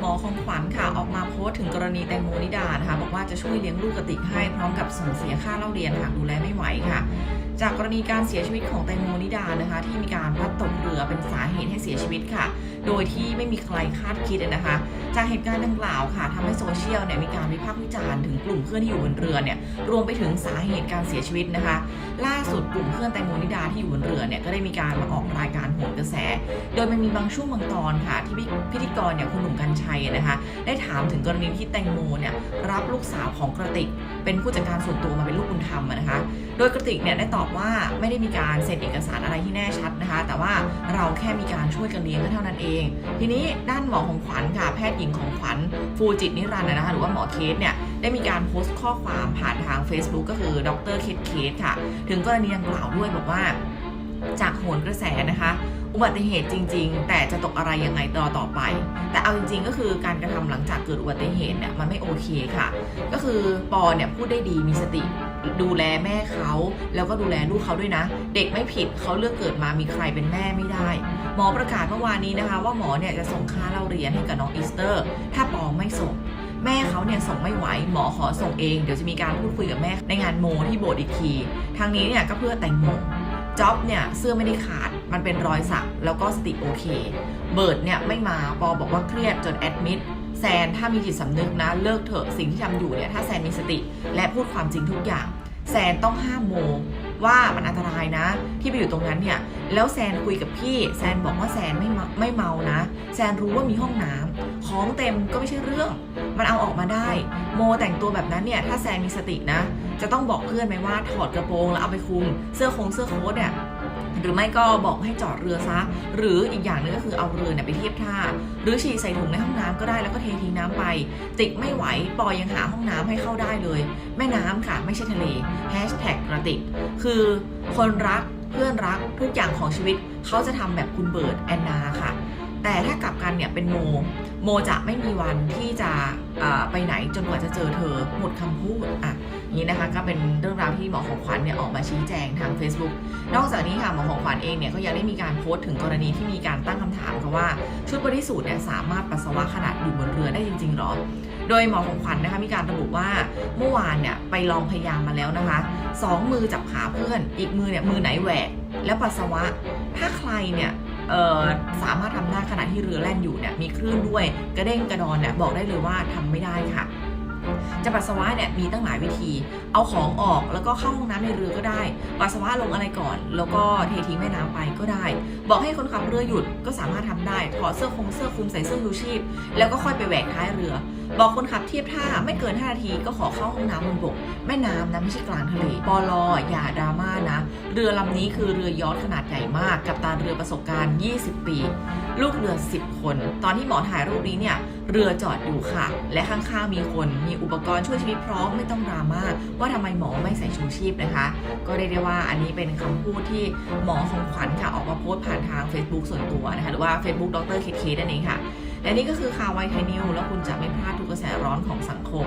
หมอของขวัญค่ะออกมาโพสต์ถึงกรณีแตงโมนิดานะคะบอกว่าจะช่วยเลี้ยงลูกกะติกให้พร้อมกับส่งเสียค่าเล่าเรียนหากดูแลไม่ไหวค่ะ จากกรณีการเสียชีวิตของแตงโมนิดานะคะ ที่มีการพลัดตกเรือเป็นสาเหตุให้เสียชีวิตค่ะ โดยที่ไม่มีใครคาดคิดนะคะ จากเหตุการณ์ดังกล่าวค่ะทำให้โซเชียลเนี่ยมีการวิพากษ์วิจารณ์ถึงกลุ่มเพื่อนที่อยู่บนเรือเนี่ยรวมไปถึงสาเหตุการเสียชีวิตนะคะ ล่าสุดกลุ่มเพื่อนแตงโมนิดาที่อยู่บนเรือเนี่ยก็ได้มีการมาออกรายการโหนกระแส โดยมันมีบางช่วงบางตอนค่ะ ที่พิธีกรเนี่ยคุณหนุ่มกัญชัยนะคะ ได้ถามถึงกรณีที่แตงโมเนี่ยรับลูกสาวของกระติก เป็นผู้จัดการส่วนตัวมาเป็นลูกบุญธรรมนะคะ โดยกระติกเนี่ยได้ตอบว่าไม่ได้มีการเซ็นเอกสารอะไรที่แน่ชัดนะคะ แต่ว่าเราแค่มีการช่วยกันเลี้ยงก็เท่านั้นเอง ทีนี้ด้านหมอของขวัญค่ะแพทย์หญิงของขวัญฟูจิตนิรันดร์นะคะหรือว่าหมอเคสเนี่ยได้มีการโพสต์ข้อความผ่านทาง Facebook ก็คือดรเคสเคสค่ะ ถึงกรณีดังกล่าวด้วยบอกว่า จากโหนกระแสนะคะ อุบัติเหตุจริง ๆ แต่จะตกอะไรยังไงต่อต่อไป แต่เอาจริง ๆ ก็คือการกระทำหลังจากเกิดอุบัติเหตุเนี่ยมันไม่โอเคค่ะ ก็คือปอเนี่ยพูดได้ดีมีสติดูแลแม่เขาแล้วก็ดูแลลูกเขาด้วยนะ เด็กไม่ผิดเขาเลือกเกิดมามีใครเป็นแม่ไม่ได้ หมอประกาศเมื่อวานนี้นะคะ ว่าหมอเนี่ยจะส่งค่าเล่าเรียนให้กับน้องอีสเตอร์ ถ้าปอไม่ส่งแม่เขาเนี่ยส่งไม่ไหวหมอขอส่งเอง เดี๋ยวจะมีการพูดคุยกับแม่ในงานโมที่โบสถ์อีกที ทางนี้เนี่ยก็เพื่อแต่งโม จ็อบเนี่ยเสื้อไม่ได้ขาด มันเป็นรอยสัก แล้วก็สติโอเค เบิร์ดเนี่ยไม่มา ปอบอกว่าเครียดจนแอดมิดแซนถ้ามีจิตสำนึกนะ เลิกเถอะสิ่งที่ทำอยู่เนี่ยถ้าแซนมีสติ และพูดความจริงทุกอย่าง แซนต้องห้ามโมว่ามันอันตรายนะ ที่ไปอยู่ตรงนั้นเนี่ย แล้วแซนคุยกับพี่ แซนบอกว่าแซนไม่ไม่เมานะ แซนรู้ว่ามีห้องน้ำ ของเต็มก็ไม่ใช่เรื่อง มันเอาออกมาได้ โมแต่งตัวแบบนั้นเนี่ยถ้าแซนมีสตินะ จะต้องบอกเพื่อนไหมว่าถอดกระโปรงแล้วเอาไปคลุม เสื้อคงเสื้อโค้ทเนี่ยหรือไม่ก็บอกให้จอดเรือซะ หรืออีกอย่างหนึงก็คือเอาเรือเนี่ยไปเทียบท่า หรือฉี่ใส่ถุงในห้องน้ำก็ได้แล้วก็เททิ้งน้ำไป ติกไม่ไหวปอยังหาห้องน้ำให้เข้าได้เลย แม่น้ำค่ะไม่ใช่ทะเลแฮชแท็กกระติก คือคนรักเพื่อนรักทุกอย่างของชีวิต เขาจะทำแบบคุณเบิร์ดแอนนาค่ะ แต่ถ้ากลับกันเนี่ยเป็นโม โมจะไม่มีวันที่จะไปไหนจนกว่าจะเจอเธอหมดคำพูดอะนี้นะคะก็เป็นเรื่องราวที่หมอของขวัญเนี่ยออกมาชี้แจงทาง Facebook นอกจากนี้ค่ะหมอของขวัญเองเนี่ยก็ยังได้มีการโพสต์ถึงกรณีที่มีการตั้งคำถามค่ะว่าชุดบริสูทเนี่ยสามารถปัสสาวะขนาดอยู่บนเรือได้จริงๆหรอ โดยหมอของขวัญนะคะมีการระบุว่าเมื่อวานเนี่ยไปลองพยายามมาแล้วนะคะสองมือจับขาเพื่อน อีกมือเนี่ยมือไหนแหวกแล้วปัสสาวะ ถ้าใครเนี่ย สามารถทำได้ขณะที่เรือแล่นอยู่เนี่ยมีคลื่นด้วยกระเด้งกระดอนเนี่ยบอกได้เลยว่าทำไม่ได้ค่ะ จะปัสสาวะเนี่ยมีตั้งหลายวิธี เอาของออกแล้วก็เข้าห้องน้ำในเรือก็ได้ ปัสสาวะลงอะไรก่อน แล้วก็เททิ้งแม่น้ำไปก็ได้ บอกให้คนขับเรือหยุดก็สามารถทำได้ถอดเสื้อคงเสื้อคลุมใส่เสื้อยูชีพ แล้วก็ค่อยไปแหวกท้ายเรือ บอกคนขับเทียบท่าไม่เกิน 5 นาทีก็ขอเข้าห้องน้ำบนบก แม่น้ำนะไม่ใช่กลางทะเลปอลออย่าดราม่านะ เรือลำนี้คือเรือยอทขนาดใหญ่มาก กับตาเรือประสบการณ์ 20 ปี ลูกเรือ 10 คน ตอนที่หมอถ่ายรูปนี้เนี่ย เรือจอดอยู่ค่ะ และข้างๆมีคนมีอุปกรณ์ช่วยชีวิตพร้อมไม่ต้องดราม่าว่าทำไมหมอไม่ใส่ชูชีพนะคะ ก็เรียกได้ว่าอันนี้เป็นคำพูดที่หมอของขวัญค่ะออกมาโพสต์ผ่านทาง Facebook ส่วนตัวนะคะหรือว่า Facebook ดรเคเคนั่นเองค่ะ และนี่ก็คือข่าวไวไทยนิวแล้วคุณจะไม่พลาดทุกกระแสร้อนของสังคม